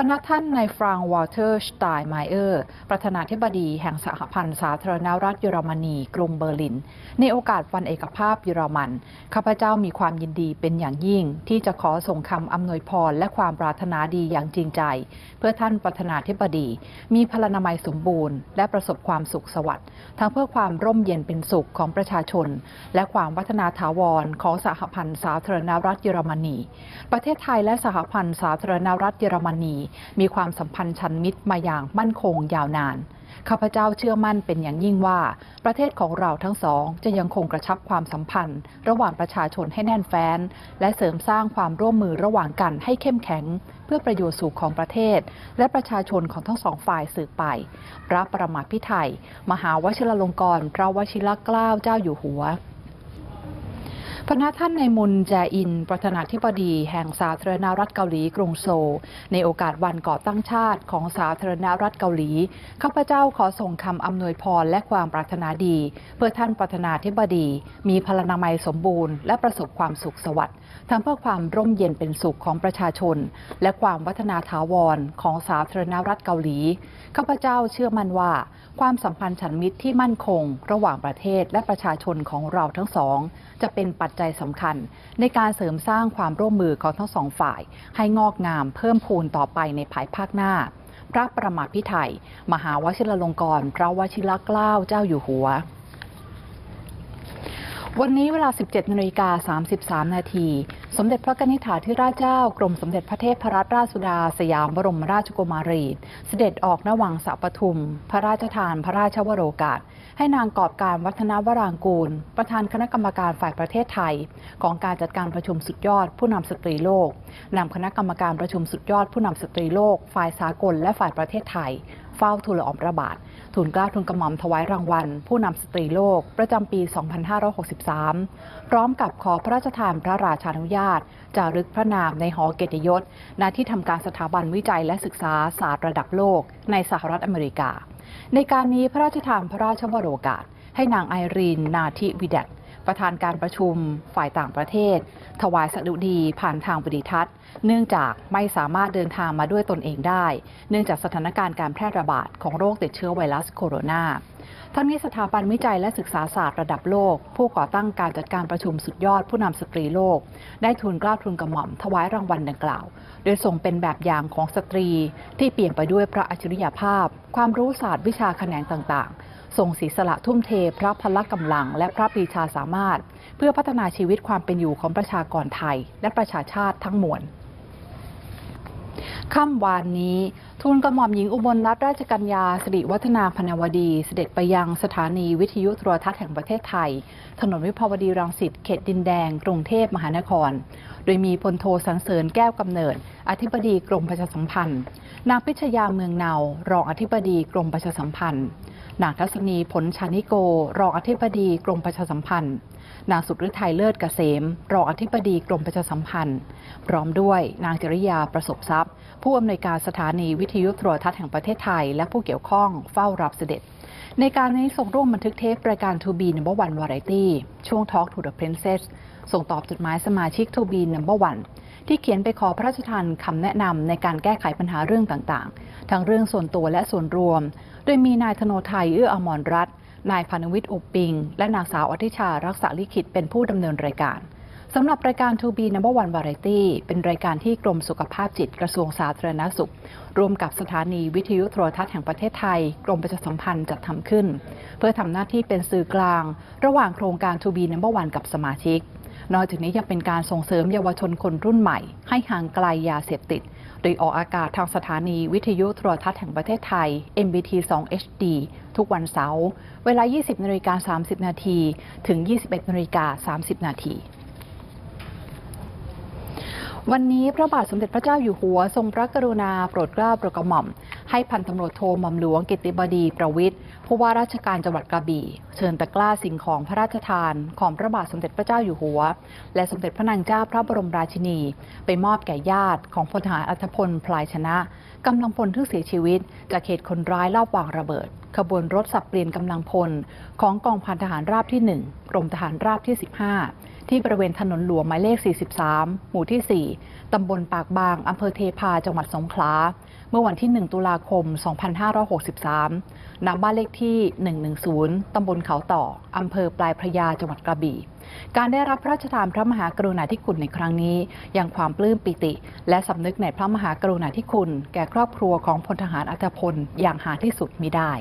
พนักท่านในฟรางวอลเตอร์สไตน์ไมเออร์ประธานาธิบดีแห่งสหพันธ์สาธารณรัฐเยอรมนีกรุงเบอร์ลิน ในโอกาสวันเอกภาพเยอรมัน ข้าพเจ้ามีความยินดีเป็นอย่างยิ่ง ที่จะขอส่งคำอำนวยพรและความปรารถนาดีอย่างจริงใจ เพื่อท่านประธานาธิบดี มีพลานามัยสมบูรณ์และประสบความสุขสวัสดิ์ทั้งเพื่อความร่มเย็นเป็นสุขของประชาชน และความวัฒนาถาวรของสหพันธ์สาธารณรัฐเยอรมนี ประเทศไทยและสหพันธ์สาธารณรัฐเยอรมนีมีความสัมพันธ์ชันมิตรมาอย่างมั่นคงยาวนาน ข้าพเจ้าเชื่อมั่นเป็นอย่างยิ่งว่า ประเทศของเราทั้งสองจะยังคงกระชับความสัมพันธ์ ระหว่างประชาชนให้แน่นแฟ้น และเสริมสร้างความร่วมมือระหว่างกันให้เข้มแข็ง เพื่อประโยชน์สุขของประเทศ และประชาชนของทั้งสองฝ่ายสืบไป พระประมาพิไทยมหาวชิรลงกรณ์พระวชิรเกล้าเจ้าอยู่หัว พนักท่านในมุนแจอิน ประธานาธิบดีแห่งสาธารณรัฐเกาหลีกรุงโซลในโอกาสวันก่อตั้งชาติของสาธารณรัฐเกาหลี ข้าพเจ้าขอส่งคำอำนวยพรและความปรารถนาดี เพื่อท่านประธานาธิบดี มีพลานามัยสมบูรณ์และประสบความสุขสวัสดิ์ทั้งเพื่อความร่มเย็นเป็นสุขของประชาชน และความวัฒนาถาวรของสาธารณรัฐเกาหลี ข้าพเจ้าเชื่อมั่นว่า ความสัมพันธ์ฉันมิตรที่มั่นคง ระหว่างประเทศและประชาชนของเราทั้งสอง จะเป็นปัจจัยสำคัญ ในการเสริมสร้างความร่วมมือของทั้งสองฝ่าย ให้งอกงามเพิ่มพูนต่อไปในภายภาคหน้า พระประมาพิไทยมหาวชิรลงกรณ์พระวชิรเกล้าเจ้าอยู่หัววันนี้เวลา 17นาฬิกา33 นาที สมเด็จพระกนิษฐาธิราชเจ้ากรมสมเด็จพระเทพรัตนราชสุดา สยามบรมราชกุมารี เสด็จออกนวังสะปทุม พระราชทานพระราชวโรกาส ให้นางกอบการวัฒนวรางกูล ประธานคณะกรรมการฝ่ายประเทศไทย ของการจัดการประชุมสุดยอดผู้นำสตรีโลกนำคณะกรรมการประชุมสุดยอดผู้นำสตรีโลก ฝ่ายสากลและฝ่ายประเทศไทย เฝ้าทูลอองพระบาท ทุนกล้าทุนกระหม่อมถวายรางวัล ผู้นำสตรีโลก ประจำปี 2563 พร้อมกับขอพระราชทานพระราชานุญาตจารึกพระนามในหอเกียรติยศณที่ทำการสถาบันวิจัยและศึกษาศาสตร์ระดับโลก ในสหรัฐอเมริกา ในการนี้พระราชทานพระราชบรโอกาส ให้นางไอรีนนาทิวิดัต ประธานการประชุมฝ่ายต่างประเทศ ถวายสดุดีผ่านทางวิดิทัศน์ เนื่องจากไม่สามารถเดินทางมาด้วยตนเองได้ เนื่องจากสถานการณ์การแพร่ระบาดของโรคติดเชื้อไวรัสโคโรนาทั้งนี้สถาบันวิจัยและศึกษาศาสตร์ระดับโลก ผู้ก่อตั้งการจัดการประชุมสุดยอดผู้นำสตรีโลก ได้ทุนกล้าทุนกระหม่อมถวายรางวัลดังกล่าว โดยทรงเป็นแบบอย่างของสตรีที่เปลี่ยนไปด้วยพระอัจฉริยภาพ ความรู้ศาสตร์วิชาแขนงต่างๆ ทรงศีสละทุ่มเทพระพละกำลัง และพระปรีชาสามารถ เพื่อพัฒนาชีวิตความเป็นอยู่ของประชากรไทย และประชาชาติทั้งมวลค่ำวานนี้ทูลกระหม่อมหญิงอุบลรัตนราชกัญญาสิริวัฒนาพนวดี เสด็จไปยังสถานีวิทยุโทรทัศน์แห่งประเทศไทย ถนนวิภาวดีรังสิตเขตดินแดง กรุงเทพมหานคร โดยมีพลโทสันเสริญแก้วกำเนิด อธิบดีกรมประชาสัมพันธ์ นางพิชยาเมืองเนารองอธิบดีกรมประชาสัมพันธ์ นางทัศนีผลชานิโก รองอธิบดีกรมประชาสัมพันธ์ นางสุดฤทัยเลิศเกษม รองอธิบดีกรมประชาสัมพันธ์ พร้อมด้วยนางจริยาประสบทรัพย์ ผู้อำนวยการสถานีวิทยุโทรทัศน์แห่งประเทศไทย และผู้เกี่ยวข้องเฝ้ารับเสด็จ ในการนี้ส่งร่วมบันทึกเทปรายการ To Be Number One Variety ช่วง Talk to the Princess ส่งตอบจดหมายสมาชิก To Be Number One ที่เขียนไปขอพระราชทานคำแนะนำในการแก้ไขปัญหาเรื่องต่างๆ ทั้งเรื่องส่วนตัวและส่วนรวม โดยมีนายธโนไทยเอื้ออมรรัตน์นายพานุวิทย์อุปปิง และนางสาวอธิชารักษาลิขิตเป็นผู้ดำเนินรายการสำหรับรายการ To Be Number One Variety เป็นรายการที่กรมสุขภาพจิตกระทรวงสาธารณสุข ร่วมกับสถานีวิทยุโทรทัศน์แห่งประเทศไทย กรมประชาสัมพันธ์จัดทำขึ้น เพื่อทำหน้าที่เป็นสื่อกลาง ระหว่างโครงการ To Be Number One กับสมาชิก นอกจากนี้ยังเป็นการส่งเสริมเยาวชนคนรุ่นใหม่ ให้ห่างไกลยาเสพติด โดยออกอากาศทางสถานีวิทยุโทรทัศน์แห่งประเทศไทย MBT 2 HD ทุกวันเสาร์เวลา 20นาฬิกา30 นาทีถึง 21นาฬิกา30 นาทีวันนี้พระบาทสมเด็จพระเจ้าอยู่หัวทรงพระกรุณาโปรดเกล้าโปรดกระหม่อม ให้พันตำรวจโทหม่อมหลวงกิตติบดีประวิทย์ ผู้ว่าราชการจังหวัดกระบี่ เชิญตะกร้าสิ่งของพระราชทาน ของพระบาทสมเด็จพระเจ้าอยู่หัว และสมเด็จพระนางเจ้าพระบรมราชินี ไปมอบแก่ญาติของพลทหารอัธพลพลายชนะกำลังพลที่เสียชีวิต จากเหตุคนร้ายลอบวางระเบิด ขบวนรถสับเปลี่ยนกำลังพล ของกองพันทหารราบที่ 1 กรมทหารราบที่ 15 ที่บริเวณถนนหลวงหมายเลข 43 หมู่ที่ 4 ตำบลปากบาง อำเภอเทพา จังหวัดสงขลา เมื่อวันที่ 1 ตุลาคม 2563 ณ บ้านเลขที่ 110 ตำบลเขาต่อ อำเภอปลายพระยา จังหวัดกระบี่ การได้รับพระราชทานพระมหากรุณาธิคุณในครั้งนี้ยังความปลื้มปิติ และสำนึกในพระมหากรุณาธิคุณ แก่ครอบครัวของพลทหารอัธพลอย่างหาที่สุดมิได้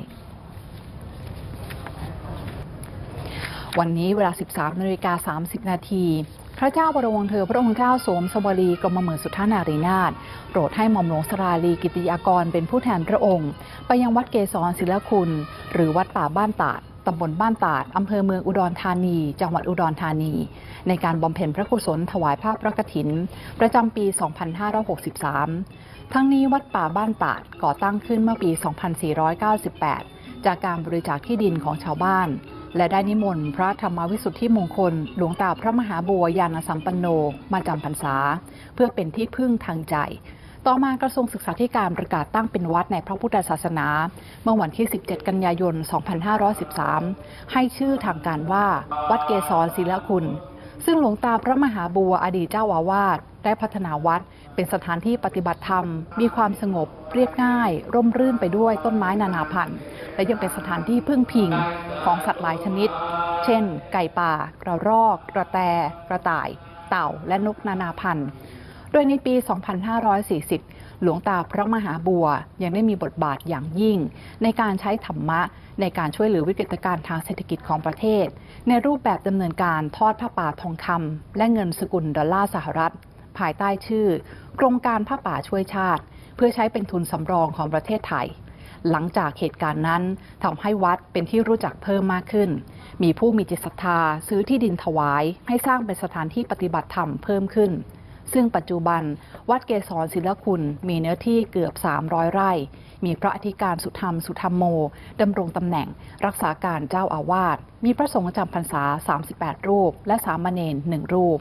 วันนี้เวลา 13นาฬิกา30 นาทีพระเจ้าบรมวงศ์เธอพระองค์เจ้าสมสวรีกรมหมื่นสุทธานารีนาถโปรดให้หม่อมหลวงสราลีกิติยากรเป็นผู้แทนพระองค์ ไปยังวัดเกษรศิลคุณ หรือวัดป่าบ้านตาดตำบลบ้านตาดอำเภอเมืองอุดรธานี จังหวัดอุดรธานี ในการบำเพ็ญพระกุศลถวายภาพพระกฐิน ประจำปี 2563 ทั้งนี้วัดป่าบ้านตาดก่อตั้งขึ้นเมื่อปี 2498 จากการบริจาคที่ดินของชาวบ้าน และได้นิมนต์พระธรรมวิสุทธิมงคล หลวงตาพระมหาบัวยานสัมปันโน มาจำพรรษา เพื่อเป็นที่พึ่งทางใจ ต่อมากระทรวงศึกษาธิการประกาศตั้งเป็นวัดในพระพุทธศาสนา เมื่อวันที่ 17 กันยายน 2513 ให้ชื่อทางการว่า วัดเกษรศิลคุณ ซึ่งหลวงตาพระมหาบัวอดีตเจ้าอาวาสได้พัฒนาวัดเป็นสถานที่ปฏิบัติธรรม มีความสงบ เรียบง่าย ร่มรื่นไปด้วยต้นไม้นานาพันธุ์ และยังเป็นสถานที่พึ่งพิงของสัตว์หลายชนิด เช่น ไก่ป่ากระรอก กระแต กระต่าย เต่า และนกนานาพันธุ์ โดยในปี 2540 หลวงตาพระมหาบัวยังได้มีบทบาทอย่างยิ่ง ในการใช้ธรรมะ ในการช่วยเหลือวิกฤตการณ์ทางเศรษฐกิจของประเทศ ในรูปแบบดำเนินการทอดผ้าป่าทองคำและเงินสกุลดอลลาร์สหรัฐ ภายใต้ชื่อ โครงการผ้าป่าช่วยชาติ เพื่อใช้เป็นทุนสำรองของประเทศไทย หลังจากเหตุการณ์นั้นทำให้วัดเป็นที่รู้จักเพิ่มมากขึ้น มีผู้มีจิตศรัทธาซื้อที่ดินถวาย ให้สร้างเป็นสถานที่ปฏิบัติธรรมเพิ่มขึ้น ซึ่งปัจจุบันวัดเกษรศิลคุณมีเนื้อที่เกือบ 300 ไร่ มีพระอธิการสุธรรมสุธรรมโมดำรงตำแหน่ง รักษาการเจ้าอาวาส มีพระสงฆ์จำพรรษา 38 รูป และสามเณรหนึ่งรูป